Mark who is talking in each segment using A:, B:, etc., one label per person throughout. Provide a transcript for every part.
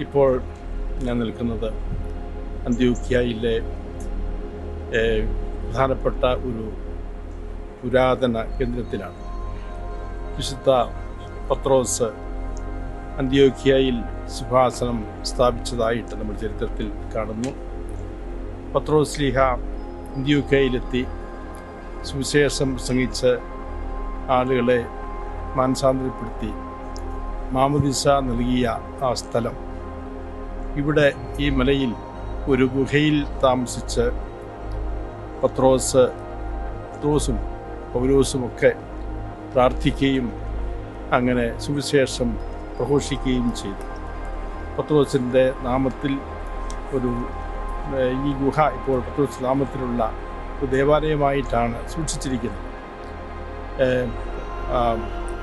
A: ഇപ്പോൾ ഞാൻ നിൽക്കുന്നത് അന്ത്യോക്യയിലെ പ്രധാനപ്പെട്ട ഒരു പുരാതന കേന്ദ്രത്തിലാണ്. വിശുദ്ധ പത്രോസ് അന്ത്യോക്യയിൽ സിംഹാസനം സ്ഥാപിച്ചതായിട്ട് നമ്മൾ ചരിത്രത്തിൽ കാണുന്നു. പത്രോസ് ലീഹ അന്ത്യോക്യയിലെത്തി സുവിശേഷം പ്രസംഗിച്ച് ആളുകളെ മാനസാന്തരപ്പെടുത്തി മാമദിസ നൽകിയ ആ സ്ഥലം ഇവിടെ ഈ മലയിൽ ഒരു ഗുഹയിൽ താമസിച്ച് പത്രോസ് പത്രോസും ഒക്കെ പ്രാർത്ഥിക്കുകയും അങ്ങനെ സുവിശേഷം പ്രഘോഷിക്കുകയും ചെയ്തു. പത്രോസിന്റെ നാമത്തിൽ ഒരു ഈ ഗുഹ ഇപ്പോൾ പത്രോസ് നാമത്തിലുള്ള ഒരു ദേവാലയമായിട്ടാണ് സൂക്ഷിച്ചിരിക്കുന്നത്.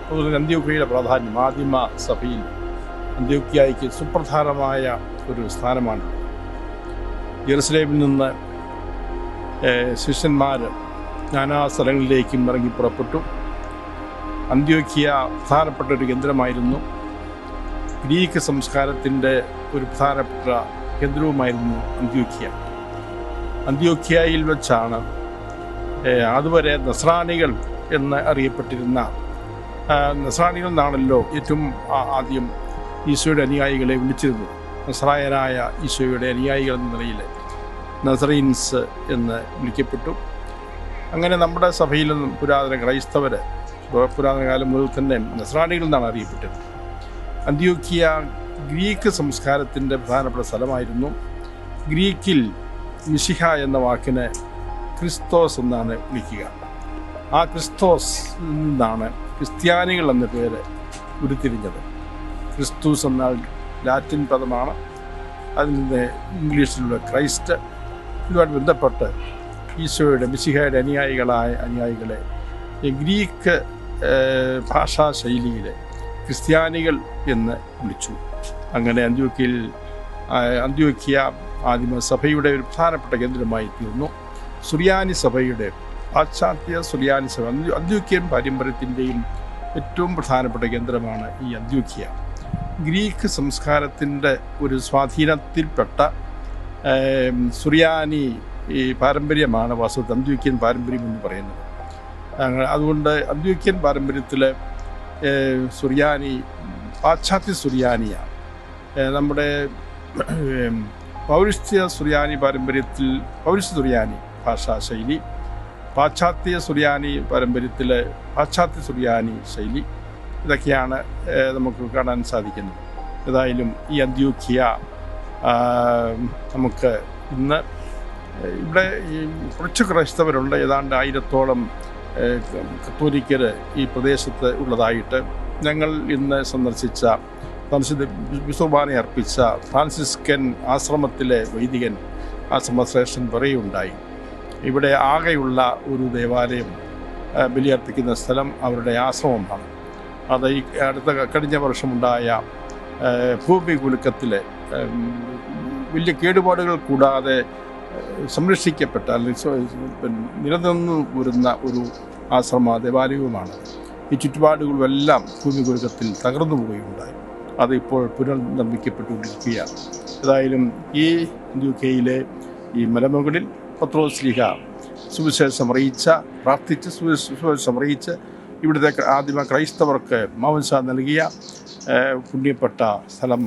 A: അതുപോലെ അന്ത്യോക്കയുടെ പ്രാധാന്യം ആദിമ സഭയിൽ അന്ത്യോക്കിയായിക്ക് സുപ്രധാനമായ ഒരു സ്ഥാനമാണ്. ജെറുസലേമിൽ നിന്ന് ശിഷ്യന്മാർ നാനാ സ്ഥലങ്ങളിലേക്കും ഇറങ്ങി പുറപ്പെട്ടു. അന്ത്യോക്കിയ പ്രധാനപ്പെട്ട ഒരു കേന്ദ്രമായിരുന്നു. ഗ്രീക്ക് സംസ്കാരത്തിന്റെ ഒരു പ്രധാനപ്പെട്ട കേന്ദ്രവുമായിരുന്നു അന്ത്യോക്കിയ അന്ത്യോക്കിയയിൽ വെച്ചാണ് അതുവരെ നസ്രാണികൾ എന്ന് അറിയപ്പെട്ടിരുന്ന നസ്രാനികൾ എന്നാണല്ലോ ഏറ്റവും ആദ്യം ഈശോയുടെ അനുയായികളെ വിളിച്ചിരുന്നത്. നസ്രായനായ ഈശോയുടെ അനുയായികൾ എന്ന നിലയിൽ നസറീൻസ് എന്ന് വിളിക്കപ്പെട്ടു. അങ്ങനെ നമ്മുടെ സഭയിൽ നിന്നും പുരാതന ക്രൈസ്തവർ പുരാതന കാലം മുതൽ തന്നെ നസ്രാണികൾ എന്നാണ് അറിയപ്പെട്ടത്. അന്ത്യോക്കിയ ഗ്രീക്ക് സംസ്കാരത്തിന്റെ പ്രധാനപ്പെട്ട സ്ഥലമായിരുന്നു. ഗ്രീക്കിൽ മിശിഹ എന്ന വാക്കിന് ക്രിസ്തോസ് എന്നാണ് വിളിക്കുക. ആ ക്രിസ്തോസ് നിന്നാണ് ക്രിസ്ത്യാനികൾ എന്ന പേര് ഉരുത്തിരിഞ്ഞത്. ക്രിസ്തുസ് എന്നാൽ ലാറ്റിൻ പദമാണ്. അതിൽ നിന്ന് ഇംഗ്ലീഷിലുള്ള ക്രൈസ്റ്റ്. ഇതുമായിട്ട് ബന്ധപ്പെട്ട് ഈശോയുടെ മിസിഹയുടെ അനുയായികളായ അനുയായികളെ ഗ്രീക്ക് ഭാഷാ ശൈലിയിലെ ക്രിസ്ത്യാനികൾ എന്ന് വിളിച്ചു. അങ്ങനെ അന്ത്യോക്യയിൽ അന്ത്യോക്കിയ ആദിമ സഭയുടെ ഒരു പ്രധാനപ്പെട്ട കേന്ദ്രമായി തീർന്നു. സുറിയാനി സഭയുടെ പാശ്ചാത്യ സുറിയാനി സഭ അന്ത്യോക്യൻ പാരമ്പര്യത്തിന്റെയും ഏറ്റവും പ്രധാനപ്പെട്ട കേന്ദ്രമാണ് ഈ അന്ത്യോക്യ. ഗ്രീക്ക് സംസ്കാരത്തിന്റെ ഒരു സ്വാധീനത്തിൽപ്പെട്ട സുറിയാനി ഈ പാരമ്പര്യമാണ് വാസ്തവത്തിൽ അന്ത്യോക്യൻ പാരമ്പര്യം എന്ന് പറയുന്നത്. അതുകൊണ്ട് അന്ത്യോക്യൻ പാരമ്പര്യത്തിൽ സുറിയാനി പാശ്ചാത്യ സുറിയാനിയാണ്. നമ്മുടെ പൗരസ്ത്യ സുറിയാനി പാരമ്പര്യത്തിൽ പൗരസ്ത്യ സുറിയാനി ഭാഷാ ശൈലി പാശ്ചാത്യ സുറിയാനി പാരമ്പര്യത്തിലെ പാശ്ചാത്യ സുറിയാനി ശൈലി ഇതൊക്കെയാണ് നമുക്ക് കാണാൻ സാധിക്കുന്നത്. ഏതായാലും ഈ അന്ത്യോഖ്യ നമുക്ക് ഇന്ന് ഇവിടെ ഈ കുറച്ച് ക്രൈസ്തവരുണ്ട്. ഏതാണ്ട് ആയിരത്തോളം കത്തോലിക്കർ ഈ പ്രദേശത്ത് ഉള്ളതായിട്ട് ഞങ്ങൾ ഇന്ന് സന്ദർശിച്ച സന്ദർശിച്ച വിസുബാനെ അർപ്പിച്ച ഫ്രാൻസിസ്കൻ ആശ്രമത്തിലെ വൈദികൻ ആശ്രമശ്രേഷ്ഠൻ പറയുണ്ടായി ഇവിടെ ആകെയുള്ള ഒരു ദേവാലയം ബലിയർപ്പിക്കുന്ന സ്ഥലം അവരുടെ ആശ്രമമാണ്. അത് ഈ അടുത്ത കഴിഞ്ഞ വർഷമുണ്ടായ ഭൂമി കുലുക്കത്തിലെ വലിയ കേടുപാടുകൾ കൂടാതെ സംരക്ഷിക്കപ്പെട്ട അല്ലെങ്കിൽ നിലനിന്നു വരുന്ന ഒരു ആശ്രമ ദേവാലയവുമാണ്. ഈ ചുറ്റുപാടുകളെല്ലാം ഭൂമി കുലുക്കത്തിൽ തകർന്നു പോവുകയുണ്ടായി. അത് ഇപ്പോൾ പുനർനിർമ്മിക്കപ്പെട്ടുകൊണ്ടിരിക്കുകയാണ്. ഏതായാലും ഈ യു കെയിലെ ഈ മലമുകളിൽ പത്രോസ്ലിഹ സുവിശേഷം അറിയിച്ച പ്രാർത്ഥിച്ച് സുവിശ- സുവിശേഷം അറിയിച്ച് ഇവിടുത്തെ ആദിമ ക്രൈസ്തവർക്ക് മൗൻസ നൽകിയ പുണ്യപ്പെട്ട സ്ഥലം.